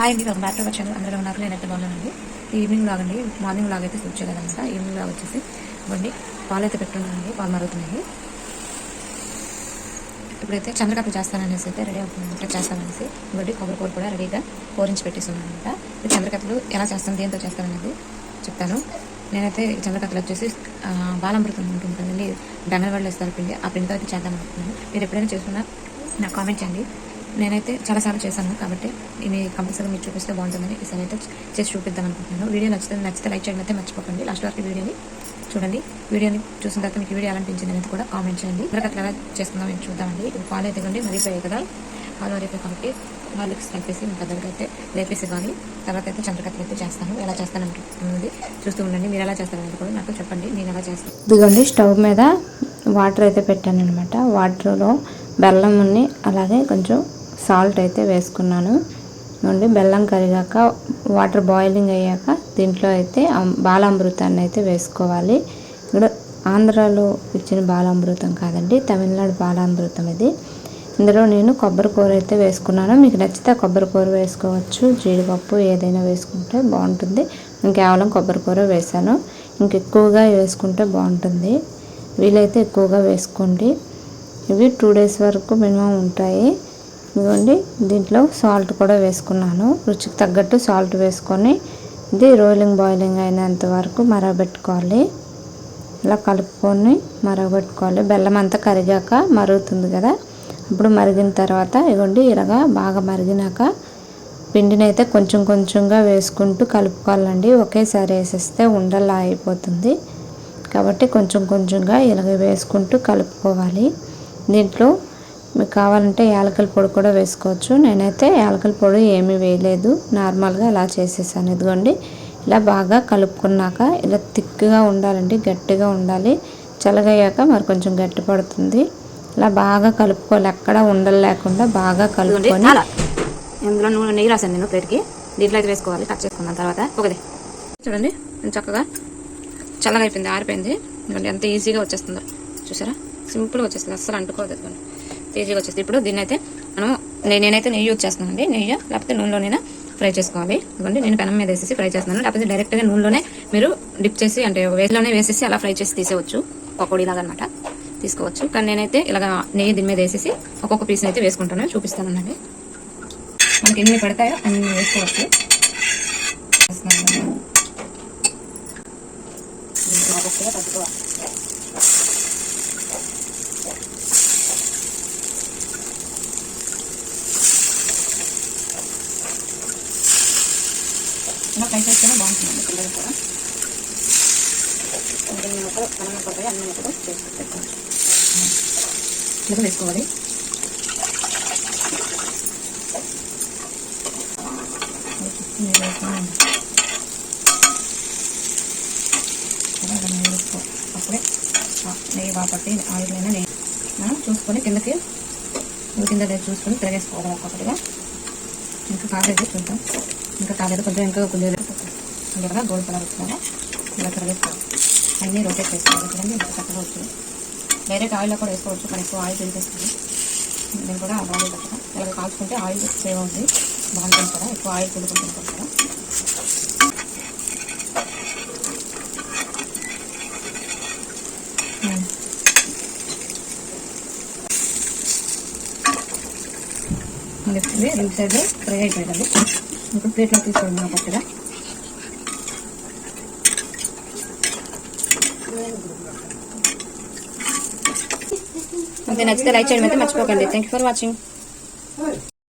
Hi అండి welcome back to our channel అందరూ ఉన్నారు? నేనైతే బాగున్నానండి. ఈవినింగ్ లాగండి మార్నింగ్ లాగైతే అయితే షూట్ చేయలేదన్నమాట ఈవినింగ్ లాగా వచ్చేసి ఇవ్వండి పాలు అయితే పెట్టున్నానండి పాలు మరుగుతున్నాయి. ఇప్పుడైతే చంద్రకప్ప చేస్తాననేసి అయితే రెడీ అవుతుందంట చేస్తాననేసి. ఇవ్వండి కొబ్బరి కూర కూడా రెడీగా పోరించి పెట్టేస్తున్నానమాట అనమాట ఈ ఎలా చేస్తాను దేంతో చేస్తాననేది చెప్తాను. నేనైతే ఈ వచ్చేసి బాలామృతం ఉంటుంది కదండి బెంగళ వాళ్ళు పిండి. ఆ పిండితో అయితే చేద్దాం అనుకుంటున్నాను మీరు ఎప్పుడైనా చేసుకున్నా నాకు కామెంట్ చేయండి. నేనైతే చాలాసార్లు చేశాను కాబట్టి ఇది కంపల్సరీ మీరు చూపిస్తే బాగుంటుందని ఈసారి అయితే చేసి చూపిద్దాం అనుకుంటున్నాను. వీడియో నచ్చితే నచ్చితే లైక్ చేయడం అయితే మర్చిపోకండి. లాస్ట్ వరకు వీడియోని చూడండి. వీడియోని చూసిన తర్వాత మీకు వీడియో అనిపించింది అనేది కూడా కామెంట్ చేయండి. ఇద్దరు అట్లా చేసుకుందాం మేము చూద్దామండి. ఇప్పుడు పాలు అయితే కండి మరిపోయాయి కదా. పాలు మరిపోయి కాబట్టి వాళ్ళకి కలిపేసి మా దగ్గర అయితే లేపేసి ఇవ్వాలి. తర్వాత అయితే చంద్రకత్తలు అయితే చేస్తాను. ఎలా చేస్తాను అనుకుంటుంది చూస్తూ ఉండండి. మీరు ఎలా చేస్తారు అనేది కూడా నాకు చెప్పండి. నేను ఎలా చేస్తాను? ఇదిగోండి స్టవ్ మీద వాటర్ అయితే పెట్టాను అనమాట వాటర్లో బెల్లం ఉన్ని అలాగే కొంచెం సాల్ట్ అయితే వేసుకున్నాను. నుండి బెల్లం కరిగాక వాటర్ బాయిలింగ్ అయ్యాక దీంట్లో అయితే బాలామృతాన్ని అయితే వేసుకోవాలి. ఇక్కడ ఆంధ్రాలో ఇచ్చిన బాలామృతం కాదండి తమిళనాడు బాలామృతం ఇది. ఇందులో నేను కొబ్బరి కూర అయితే వేసుకున్నాను. మీకు నచ్చితే కొబ్బరి కూర వేసుకోవచ్చు జీడిపప్పు ఏదైనా వేసుకుంటే బాగుంటుంది. నేను కేవలం కొబ్బరి కూర వేసాను ఇంకెక్కువగా వేసుకుంటే బాగుంటుంది. వీలైతే ఎక్కువగా వేసుకోండి. ఇవి టూ డేస్ వరకు మినిమం ఉంటాయి. ఇదిగోండి దీంట్లో సాల్ట్ కూడా వేసుకున్నాను. రుచికి తగ్గట్టు సాల్ట్ వేసుకొని ఇది రోలింగ్ బాయిలింగ్ అయినంత వరకు మరగబెట్టుకోవాలి. ఇలా కలుపుకొని మరగబెట్టుకోవాలి. బెల్లం అంతా కరిగాక మరుగుతుంది కదా. అప్పుడు మరిగిన తర్వాత ఇగోండి ఇలాగా బాగా మరిగినాక పిండిని అయితే కొంచెం కొంచెంగా వేసుకుంటూ కలుపుకోవాలండి. ఒకేసారి వేసేస్తే ఉండలా అయిపోతుంది. కాబట్టి కొంచెం కొంచెంగా ఇలాగ వేసుకుంటూ కలుపుకోవాలి. దీంట్లో మీకు కావాలంటే యాలకల పొడి కూడా వేసుకోవచ్చు. నేనైతే యాలకల పొడి ఏమీ వేయలేదు. నార్మల్గా అలా చేసేసాను. ఇదిగోండి ఇలా బాగా కలుపుకున్నాక ఇలా థిక్గా ఉండాలండి గట్టిగా ఉండాలి. చల్లగయ్యాక మరి కొంచెం గట్టి పడుతుంది. ఇలా బాగా కలుపుకోవాలి. ఎక్కడ ఉండలు లేకుండా బాగా కలుపుకొని ఇందులో నూనె నెయ్యి రాశాను నేను ప్లేట్కి. దీంట్లో అయితే వేసుకోవాలి. కట్ చేసుకున్న తర్వాత. ఒకది చూడండి చక్కగా చల్లగా అయిపోయింది ఆరిపోయింది. ఇదిగోండి ఎంత ఈజీగా వచ్చేస్తుందో. చూసారా? సింపుల్గా వచ్చేస్తుంది అస్సలు అంటుకోదు తేజీగా వచ్చేసి ఇప్పుడు దీన్ని అయితే మనం నేనైతే నెయ్యి యూజ్ చేస్తున్నానండి. నెయ్యి లేకపోతే నూనెలోనైనా ఫ్రై చేసుకోవాలి. ఇదిగోండి నేను పెనం మీద వేసేసి ఫ్రై చేస్తున్నాను. లేకపోతే డైరెక్ట్గా నూనెలోనే మీరు డిప్ చేసి అంటే వేసిలోనే వేసేసి అలా ఫ్రై చేసి తీసేవచ్చు. పకోడీ అనమాట తీసుకోవచ్చు. కానీ నేనైతే ఇలాగ నెయ్యి దీని మీద వేసేసి ఒక్కొక్క పీస్ని అయితే వేసుకుంటాను. చూపిస్తానండి మనకి ఎన్ని పడతాయో అన్ని వేసుకోవచ్చు. వేస్తున్నాను. తగ్గుకోవాలి. ఇలా ఫ్రై చేస్తేనే బాగుంటుందండి పిల్లలు కూడా. ఒక మనం అన్ని కూడా చేసి పెట్టుకోవాలి వేసుకోవాలి అప్పుడే నెయ్యి బాగా పట్టి ఆయిల్ అయినా నెయ్యి చూసుకొని కిందకి కింద చూసుకొని తిరగేసుకోవాలి ఒక్కొక్కటిగా ఇంకా కాలేదు చూద్దాం. ఇంకా కాలేదు కొంచెం ఇంకా కొంచెం ఇంకా గోల్డ్ కలర్ వచ్చినాక ఇలా తిరగేసుకోవాలి అన్నీ రొటేట్ చేసుకోవాలి చూడండి ఇంకా చక్కగా వచ్చింది డైరెక్ట్ ఆయిల్లో కూడా వేసుకోవచ్చు కానీ ఎక్కువ ఆయిల్ తెలిపేస్తుంది నేను కూడా అలాగే పెట్టాను ఇలా కాల్చుకుంటే ఆయిల్ సేవ్ అవుతుంది. బాగుంటుంది కదా ఎక్కువ ఆయిల్ తెలుపుకుంటుంది కదా. ఉమ్. ఇది రెండు సైడ్లు ఫ్రై అయిపోయిందండి. ఇప్పుడు ప్లేట్లో తీసుకోండి కొత్తగా ఓకే నచ్చితే లైక్ చేయడం అయితే మర్చిపోకండి. Thank you for watching